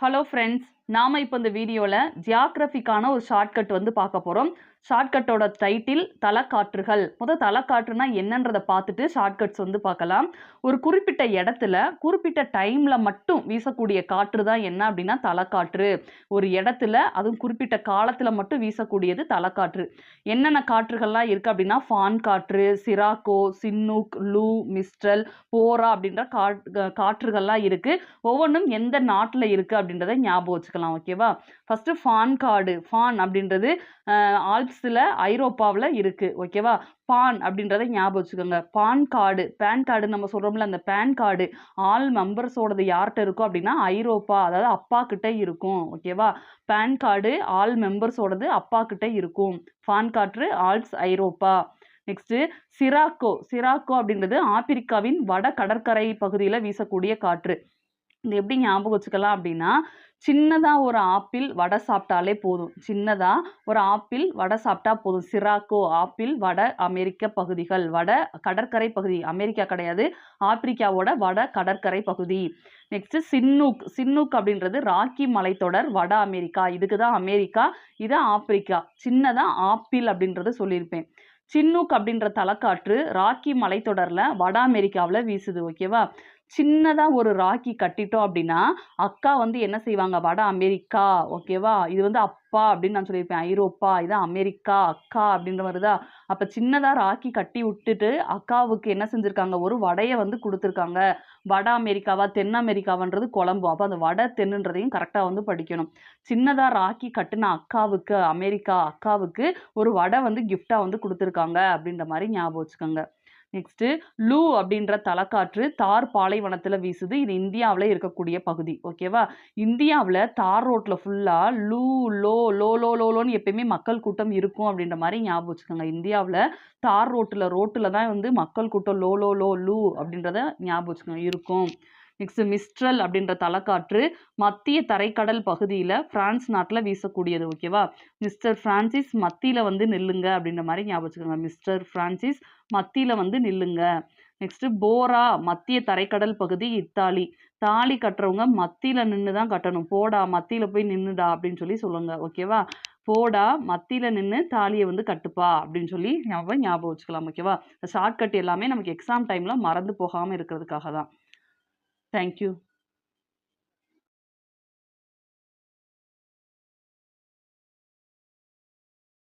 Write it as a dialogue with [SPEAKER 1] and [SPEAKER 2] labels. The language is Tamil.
[SPEAKER 1] ஹலோ ஃப்ரெண்ட்ஸ் நாம இப்போ இந்த வீடியோவில் ஜியாகிரபிக்கான ஒரு ஷார்ட்கட் வந்து பார்க்க போகிறோம் ஷார்ட்கட்டோட டைட்டில் தலைக்காற்றுகள். முதல் தலைக்காற்றுனா என்னன்றதை பார்த்துட்டு ஷார்ட்கட்ஸ் வந்து பார்க்கலாம். ஒரு குறிப்பிட்ட இடத்துல குறிப்பிட்ட டைமில் மட்டும் வீசக்கூடிய காற்று தான் என்ன அப்படின்னா தலைக்காற்று. ஒரு இடத்துல அதுவும் குறிப்பிட்ட காலத்தில் மட்டும் வீசக்கூடியது தலைக்காற்று. என்னென்ன காற்றுகள்லாம் இருக்குது அப்படின்னா ஃபான் காற்று சிராக்கோ சின்னூக் லூ மிஸ்டல் போரா அப்படின்ற காற்றுகள்லாம் இருக்குது ஒவ்வொன்றும் எந்த நாட்டில் இருக்குது அப்படின்றத ஞாபகம் வச்சுக்கலாம். ஓகேவா ஃபஸ்ட்டு ஃபான் காடு ஃபான் அப்படின்றது ஆல்ப்ஸில் ஐரோப்பாவில் இருக்குது ஓகேவா பான் அப்படின்றத ஞாபகம் வச்சுக்கோங்க. பான் கார்டு பேன் கார்டு நம்ம சொல்கிறோம்ல அந்த பேன் கார்டு ஆல் மெம்பர்ஸோடது யார்கிட்ட இருக்கும் அப்படின்னா ஐரோப்பா அதாவது அப்பா கிட்ட இருக்கும் ஓகேவா பேன் கார்டு ஆல் மெம்பர்ஸோடது அப்பா கிட்டே இருக்கும். பான் காற்று ஆல்ஸ் ஐரோப்பா. Next sirocco. சிராக்கோ அப்படின்றது ஆப்பிரிக்காவின் வட கடற்கரை பகுதியில் வீசக்கூடிய காற்று. இது எப்படி ஞாபகம் வச்சுக்கலாம் அப்படின்னா சின்னதாக ஒரு ஆப்பிள் வடை சாப்பிட்டாலே போதும். சின்னதாக ஒரு ஆப்பிள் வடை சாப்பிட்டா போதும். சிராக்கோ ஆப்பிள் வட அமெரிக்க பகுதிகள் வட கடற்கரை பகுதி. அமெரிக்கா கிடையாது. ஆப்பிரிக்காவோட வட கடற்கரை பகுதி. Next Chinook. சின்னூக் அப்படின்றது ராக்கி மலைத்தொடர் வட அமெரிக்கா. இதுக்கு தான் அமெரிக்கா இது ஆப்பிரிக்கா. சின்னதாக ஆப்பிள் அப்படின்றத சொல்லியிருப்பேன். சின்னூக் அப்படின்ற தலைக்காற்று ராக்கி மலைத்தொடரில் வட அமெரிக்காவில் வீசுது ஓகேவா சின்னதாக ஒரு ராக்கி கட்டிட்டோம் அப்படின்னா அக்கா வந்து என்ன செய்வாங்க? வட அமெரிக்கா ஓகேவா இது வந்து அப்பா அப்படின்னு நான் சொல்லியிருப்பேன். ஐரோப்பா இதான் அமெரிக்கா அக்கா அப்படின்ற வருதா அப்போ சின்னதாக ராக்கி கட்டி விட்டுட்டு அக்காவுக்கு என்ன செஞ்சுருக்காங்க? ஒரு வடையை வந்து கொடுத்துருக்காங்க. வட அமெரிக்காவா? தென் அமெரிக்காவன்றது குழம்பு. அப்போ அந்த வட தென்னுன்றதையும் கரெக்டாக வந்து படிக்கணும். சின்னதாக ராக்கி கட்டின அக்காவுக்கு அமெரிக்கா அக்காவுக்கு ஒரு வடை வந்து கிஃப்டாக வந்து கொடுத்துருக்காங்க அப்படின்ற மாதிரி ஞாபகம் வச்சுக்கோங்க. நெக்ஸ்ட்டு லூ அப்படின்ற தலைக்காற்று தார் பாலைவனத்தில் வீசுது. இது இந்தியாவில் இருக்கக்கூடிய பகுதி ஓகேவா இந்தியாவில் தார் ரோட்டில் ஃபுல்லாக லூ லோ லோ லோ லோலோன்னு எப்பயுமே மக்கள் கூட்டம் இருக்கும் அப்படின்ற மாதிரி ஞாபகம் வச்சுக்கோங்க. இந்தியாவில் தார் ரோட்டில் ரோட்டில் தான் வந்து மக்கள் கூட்டம் லோ லோ லோ லூ அப்படின்றத ஞாபகம் வச்சுக்கோங்க. இருக்கும். நெக்ஸ்ட் மிஸ்ட்ரல் அப்படின்ற தலைக்காற்று மத்திய தரைக்கடல் பகுதியில் பிரான்ஸ் நாட்டில் வீசக்கூடியது ஓகேவா மிஸ்டர் ஃப்ரான்சிஸ் மத்தியில் வந்து நில்லுங்க அப்படின்ற மாதிரி ஞாபகம் வச்சுக்கோங்க. மிஸ்டர் ஃப்ரான்சிஸ் மத்தியில் வந்து நில்லுங்க. நெக்ஸ்ட்டு போரா மத்திய தரைக்கடல் பகுதி இத்தாலி. தாலி கட்டுறவங்க மத்தியில் நின்று தான் கட்டணும். போடா மத்தியில் போய் நின்றுடா அப்படின்னு சொல்லி சொல்லுங்க ஓகேவா போடா மத்தியில் நின்று தாலியை வந்து கட்டுப்பா அப்படின்னு சொல்லி ஞாபகம் ஞாபகம் வச்சுக்கலாம் ஓகேவா ஷார்ட்கட் எல்லாமே நமக்கு எக்ஸாம் டைமில் மறந்து போகாமல் இருக்கிறதுக்காக தான். Thank you.